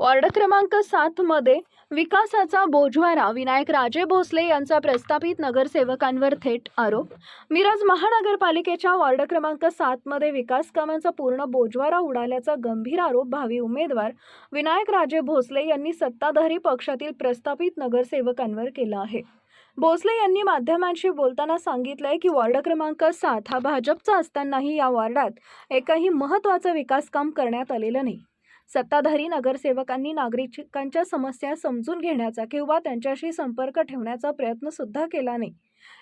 Ward क्रमांक सातमध्ये विकासाचा बोजवारा विनायक राजे भोसले यांचा प्रस्थापित नगरसेवकांवर थेट आरोप. मिरज महानगरपालिकेच्या वॉर्ड क्रमांक सातमध्ये विकास कामांचा पूर्ण बोजवारा उडाल्याचा गंभीर आरोप भावी उमेदवार विनायक राजे भोसले यांनी सत्ताधारी पक्षातील प्रस्थापित नगरसेवकांवर केला आहे. भोसले यांनी माध्यमांशी बोलताना सांगितलंय की वॉर्ड क्रमांक सात हा भाजपचा असतानाही या वॉर्डात एकही महत्त्वाचं विकास काम करण्यात आलेलं नाही. सत्ताधारी नगरसेवकांनी नागरिकांच्या समस्या समजून घेण्याचा किंवा त्यांच्याशी संपर्क ठेवण्याचा प्रयत्न सुद्धा केला नाही.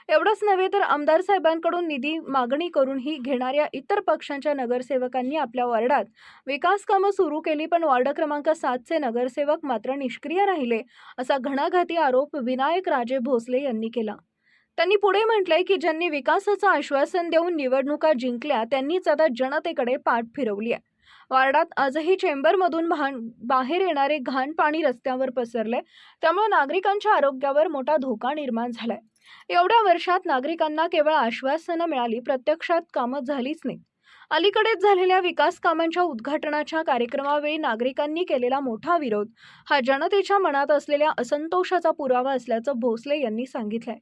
एवढंच नव्हे तर आमदार साहेबांकडून निधी मागणी करूनही घेणाऱ्या इतर पक्षांच्या नगरसेवकांनी आपल्या वॉर्डात विकास कामं सुरू केली पण वॉर्ड क्रमांक सातचे नगरसेवक मात्र निष्क्रिय राहिले असा घणाघाती आरोप विनायक राजे भोसले यांनी केला. त्यांनी पुढे म्हटलंय की ज्यांनी विकासाचं आश्वासन देऊन निवडणुका जिंकल्या त्यांनीच आता जनतेकडे पाठ फिरवली आहे. वार्डात आजही चेंबरमधून भान बाहेर येणारे घाण पाणी रस्त्यावर पसरले त्यामुळे नागरिकांच्या आरोग्यावर मोठा धोका निर्माण झालाय. एवढ्या वर्षात नागरिकांना केवळ आश्वासनं मिळाली प्रत्यक्षात कामं झालीच नाही. अलीकडेच झालेल्या विकास कामांच्या उद्घाटनाच्या कार्यक्रमावेळी नागरिकांनी केलेला मोठा विरोध हा जनतेच्या मनात असलेल्या असंतोषाचा पुरावा असल्याचं भोसले यांनी सांगितलंय.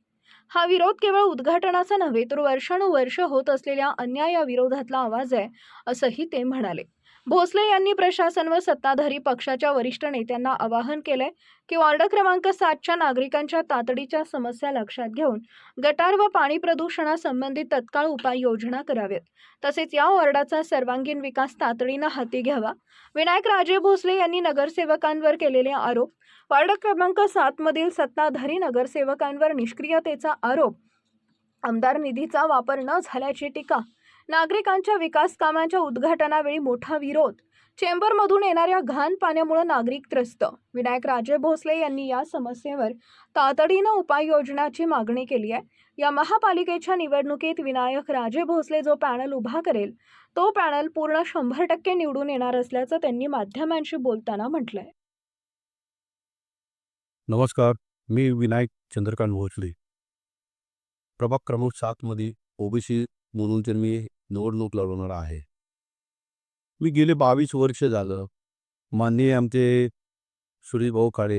हा विरोध केवळ उद्घाटनाचा नव्हे तर वर्षानुवर्ष होत असलेल्या अन्यायाविरोधातला आवाज आहे असंही ते म्हणाले. भोसले यांनी प्रशासन व सत्ताधारी पक्षाच्या वरिष्ठ नेत्यांना आवाहन केलंय की वॉर्ड क्रमांक सातच्या नागरिकांच्या तातडीच्या समस्या लक्षात घेऊन गटार व पाणी प्रदूषणासंबंधित तत्काळ उपाययोजना कराव्यात. तसेच या वॉर्डाचा सर्वांगीण विकास तातडीनं हाती घ्यावा. विनायक राजे भोसले यांनी नगरसेवकांवर केलेले आरोप. वॉर्ड क्रमांक सातमधील सत्ताधारी नगरसेवकांवर निष्क्रियतेचा आरोप. आमदार निधीचा वापर न झाल्याची टीका नागरिकांच्या विकास कामांच्या उद्घाटनावेळी मोठा विरोध. चेंबरमधून येणाऱ्या घाण पाण्यामुळे नागरिक त्रस्त. विनायक राजे भोसले यांनी या समस्येवर तातडीनं उपाययोजनाची मागणी केली आहे. या महापालिकेच्या निवडणुकीत विनायक राजे भोसले जो पॅनल उभा करेल तो पॅनल पूर्ण शंभर टक्के निवडून येणार असल्याचं त्यांनी माध्यमांशी बोलताना म्हटलंय. नमस्कार मी विनायक चंद्रकांत भोसले. प्रभाग क्रमांक सातमध्ये ओबीसी म्हणून तर मी निवडणूक लढवणार आहे. मी गेले बावीस वर्ष झालं. माननीय आमचे सुरेशभाऊ काळे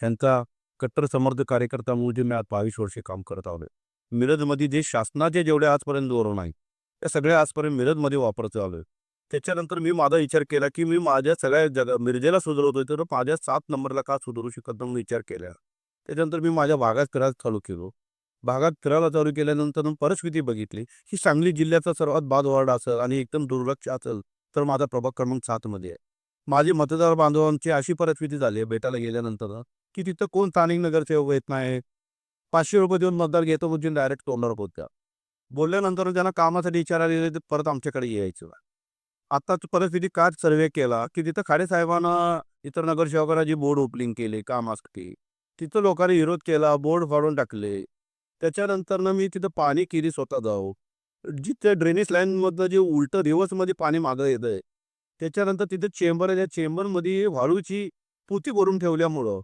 यांचा कट्टर समर्थ कार्यकर्ता म्हणून जे मी आज बावीस वर्षे काम करत आलो मिरजमध्ये जे शासनाचे जेवढे आजपर्यंत धोरण आहे त्या सगळ्या आजपर्यंत मिरजमध्ये वापरत आलो त्याच्यानंतर मी माझा विचार केला की मी माझ्या सगळ्या जग मिरजेला सुधारवतोय तर माझ्या सात नंबरला का सुधारू शकत नाही म्हणून विचार केला. त्याच्यानंतर मी माझ्या भागात करायला चालू केलो. भागात फिरायला चालू केल्यानंतर परिस्थिती बघितली. ही सांगली जिल्ह्याचा सर्वात बाद वार्ड असेल आणि एकदम दुर्लक्ष असेल तर माझा प्रभाग क्रमांक सातमध्ये आहे. माझी मतदार बांधवांची अशी परिस्थिती झाली आहे भेटायला गेल्यानंतर की तिथं कोण स्थानिक नगरसेवक येत नाही? पाचशे रुपये देऊन मतदार घेतो म्हणजे डायरेक्ट तोंडावर बोलत्या बोलल्यानंतर त्यांना कामासाठी विचारायला गेले तर परत आमच्याकडे यायचं. आत्ताच परिस्थिती काय सर्वे केला की तिथं खाडे साहेबांना इतर नगरसेवकांना जी बोर्ड ओपनिंग केले कामासाठी तिथं लोकांनी विरोध केला बोर्ड फाडून टाकले. त्याच्यानंतरनं मी तिथं पाणी किरी स्वतः जाऊ जिथे ड्रेनेज लाईनमधनं जे उलटं रिव्हर्समध्ये पाणी मागं येतंय त्याच्यानंतर तिथे चेंबर आहे त्या चेंबरमध्ये वाळूची पोती भरून ठेवल्यामुळं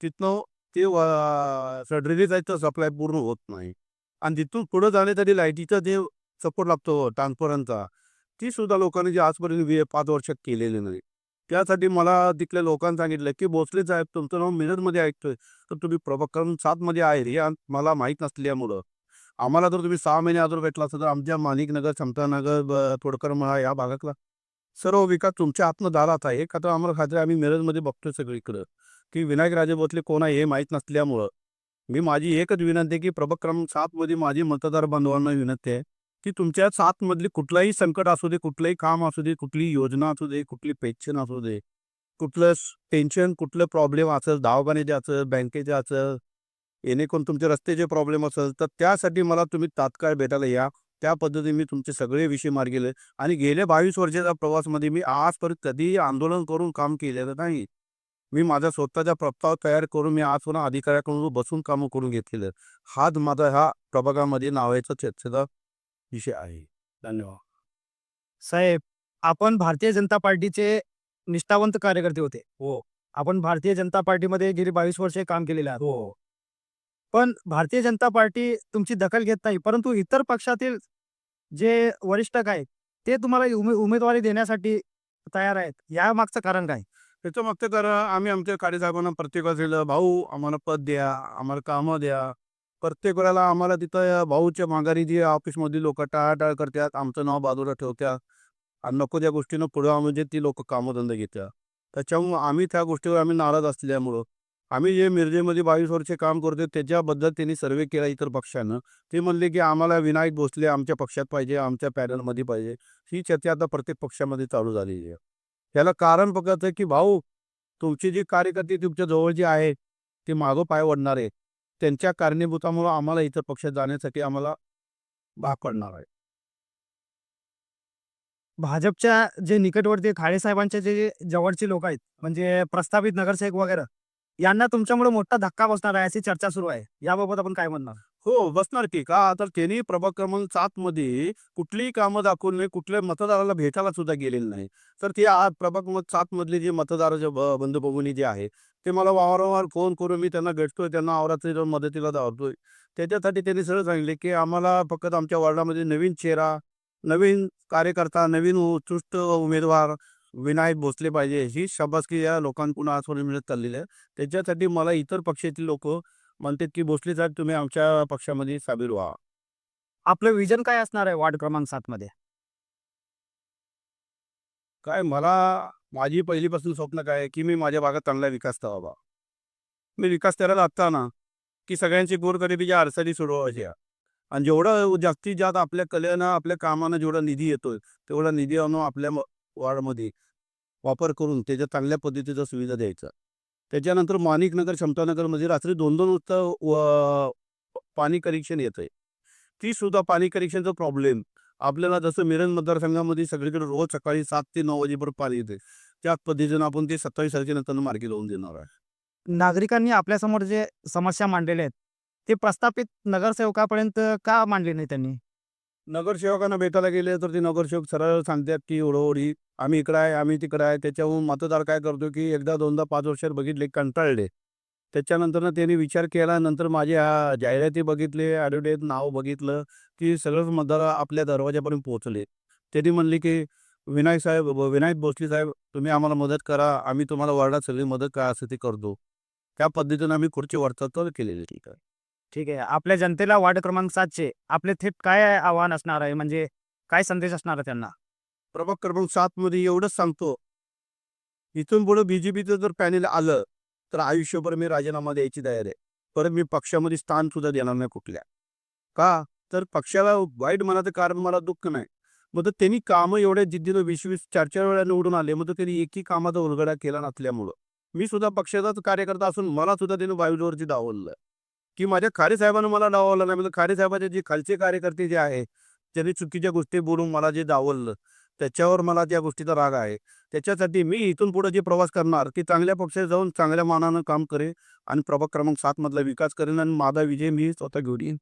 तिथनं ते ड्रेनेज आहे तर सप्लाय पूर्ण होत नाही. आणि तिथून पुढं जाण्यासाठी लाईटीचा जे सपोर्ट लागतो ट्रान्सफरनचा ती सुद्धा लोकांनी जे आजपर्यंत पाच वर्षात केलेली नाही. त्यासाठी मला तिथल्या लोकांनी सांगितलं की भोसले साहेब तुमचं नाव मिरजमध्ये ऐकतोय. तर तुम्ही प्रभाकरण सातमध्ये आहे हे मला माहीत नसल्यामुळं आम्हाला जर तुम्ही सहा महिने अगोदर भेटला असता तर आमच्या माणिकनगर समतानगर थोडकर तोडकर मळा या भागातला. सर्व विकास तुमच्या हातनं दारात आहे का तर आम्हाला खात्री आम्ही मिरजमध्ये बघतोय सगळीकडं. की विनायक राजे भोसले कोण आहे हे माहीत नसल्यामुळं. मी माझी एकच विनंती आहे की प्रभाग क्रमांक सातमध्ये माझी मतदार बांधवांना विनंती आहे. की तुमच्या सातमधली कुठलाही संकट असू दे कुठलंही काम असू दे कुठली योजना असू दे कुठली पेन्शन असू दे कुठलं टेन्शन कुठलं प्रॉब्लेम असेल दवाखान्याचे असेल बँकेचे असेल येणेकरून तुमचे रस्त्याचे प्रॉब्लेम असेल तर त्यासाठी मला तुम्ही तात्काळ भेटायला या. त्या पद्धतीने मी तुमचे सगळे विषय मार्गेले आणि गेल्या बावीस वर्षाच्या प्रवासमध्ये मी आजपर्यंत कधीही आंदोलन करून काम केलेलं नाही. मी माझा स्वतःचा प्रस्ताव तयार करून मी आज पुन्हा अधिकाऱ्याकडून बसून कामं करून घेतलेलं. हाच माझा ह्या प्रभागामध्ये नावायचा चर्चेचा विषय आहे. धन्यवाद. साहेब आपण भारतीय जनता पार्टीचे निष्ठावंत कार्यकर्ते होते. हो. आपण भारतीय जनता पार्टीमध्ये गेली बावीस वर्षे काम केलेले आहे हो. पण भारतीय जनता पार्टी तुमची दखल घेत नाही परंतु इतर पक्षातील जे वरिष्ठ आहेत ते तुम्हाला उमे- उमेदवारी देण्यासाठी तयार आहेत. या मागचं कारण काय? त्याचं मागचं कारण आम्ही आमच्या कार्यसाहेबांना प्रत्येक वेळेला भाऊ आम्हाला पद द्या आम्हाला कामं द्या प्रत्येक वेळेला आम्हाला तिथं भाऊच्या माघारी जी ऑफिसमधली लोक टाळाटाळ करतात आमचं नाव बाजूला ठेवत्या आणि नको त्या गोष्टीनं पुढं म्हणजे ती लोक कामधंदा घेतात. त्याच्यामुळं आम्ही त्या गोष्टीवर आम्ही नाराज असल्यामुळं आम्ही जे मिरजेमध्ये बावीस वर्षे काम करतो त्याच्याबद्दल त्यांनी सर्वे केला इतर पक्षानं. ते म्हणले की आम्हाला विनायक भोसले आमच्या पक्षात पाहिजे आमच्या पॅनलमध्ये पाहिजे. ही चर्चा आता प्रत्येक पक्षामध्ये चालू झालेली आहे. याला कारण फक्त की भाऊ तुमची जी कार्यकर्ते तुमच्या जवळ जी आहे ते मागं पाय ओढणार. आहे त्यांच्या कारणीभूतामुळं आम्हाला इतर पक्षात जाण्यासाठी आम्हाला भाग पडणार आहे. भाजपच्या जे निकटवर्ती खाडे साहेबांचे जे जवळचे लोक आहेत म्हणजे प्रस्थापित नगरसेवक वगैरे यांना तुमच्यामुळे मोठा धक्का बसणार आहे अशी चर्चा सुरू आहे. याबाबत आपण काय म्हणणार? हो बसणार की. का? तर त्यांनी प्रभाग क्रमांक सात मध्ये कुठलीही कामं दाखवून नाही कुठल्या मतदाराला भेटायला सुद्धा गेलेले नाही. तर ते आज प्रभाग क्रमांक सात मधले जे मतदाराचे ब- बंधू जे आहे ते मला वारंवार फोन करून मी त्यांना भेटतोय त्यांना आवरात्री जाऊन मदतीला धावतोय. त्याच्यासाठी त्यांनी सरळ सांगितले की आम्हाला फक्त आमच्या वॉर्डामध्ये नवीन चेहरा नवीन कार्यकर्ता नवीन उत्कृष्ट उमेदवार विनायक भोसले पाहिजे. ही शाबासकी या लोकांकडून आजपर्यंत मिळत चाललेली आहे. त्याच्यासाठी मला इतर पक्षातील लोक म्हणतात की भोसले साहेब तुम्ही आमच्या पक्षामध्ये सामील व्हा. आपलं विजन काय असणार आहे वार्ड क्रमांक सात मध्ये? काय मला माझी पहिलीपासून स्वप्न काय की मी माझ्या भागात चांगला विकास करावा. मी विकास करायला लागता ना की सगळ्यांची गोरगरिबीच्या अडचणी सोडवायच्या आणि जेवढं जास्तीत जास्त आपल्या कलेनं आपल्या कामानं जेवढा निधी येतोय तेवढा निधी आणून आपल्या वॉर्डमध्ये वापर करून त्याच्या चांगल्या पद्धतीचा सुविधा द्यायचा. त्याच्यानंतर माणिकनगर क्षमतानगरमध्ये रात्री दोन दोन वाजता व- पाणी कनेक्शन येतंय. ती सुद्धा पाणी कनेक्शनचा प्रॉब्लेम आपल्याला जसं मिरज मतदारसंघामध्ये सगळीकडे रोज सकाळी सात ते नऊ वाजेपर्यंत पाणी येते त्याच पद्धतीनं आपण ते सत्तावीस तारखेनंतर मार्गी लावून देणार आहे. नागरिकांनी आपल्यासमोर जे समस्या मांडलेल्या आहेत ते प्रस्थापित नगरसेवकापर्यंत का मांडले नाही त्यांनी? नगरसेवकांना भेटायला गेले तर ते नगरसेवक सरळ सांगतात की ओढोओढी आम्ही इकडं आहे आम्ही तिकडं आहे. त्याच्याहून मतदार काय करतो की एकदा दोनदा पाच वर्षात बघितले कंटाळले. त्याच्यानंतर त्यांनी विचार केला नंतर माझ्या जाहिराती बघितले ॲडव्हर्टाईज नाव बघितलं की सगळंच मतदार आपल्या दरवाजापर्यंत पोहोचले. त्यांनी म्हणले की विनायक साहेब विनायक भोसले साहेब तुम्ही आम्हाला मदत करा आम्ही तुम्हाला वार्डात सगळी मदत काय असं ते करतो. त्या पद्धतीनं आम्ही खुर्ची वाटचाल केलेली ठीक आहे. ठीक आहे. आपल्या जनतेला वार्ड क्रमांक सातचे आपले थेट काय आव्हान असणार आहे? म्हणजे काय संदेश असणार आहे त्यांना? प्रभाग क्रमांक सात मध्ये एवढंच सांगतो. इथून पुढे बीजेपीचं जर पॅनेल आलं तर आयुष्यभर मी राजीनामा द्यायची तयार आहे. परत मी पक्षामध्ये स्थान सुद्धा देणार नाही कुठल्या. का? तर पक्षाला वाईट मनाचं कारण मला दुःख नाही. मग तर त्यांनी कामं एवढ्या जिद्दीनं वीस वीस चार चार वेळा निवडून आले. मग तर त्यांनी एकही कामाचा उलगडा केला नसल्यामुळं. मी सुद्धा पक्षाचाच कार्यकर्ता असून मला सुद्धा त्यांनी बाजूवरती डावललं की माझ्या खारे साहेबांना मला डावलं नाही म्हणजे खारे साहेबाचे जे खालचे कार्यकर्ते जे आहे त्यांनी चुकीच्या गोष्टी बोलून मला जे डावललं त्याच्यावर मला त्या गोष्टीचा राग आहे. त्याच्यासाठी मी इथून पुढे जे प्रवास करणार ते चांगल्या पक्षात जाऊन चांगल्या मानानं काम करेन आणि प्रभाग क्रमांक सात मधला विकास करेन आणि माझा विजय मी स्वतः घेऊन येईन.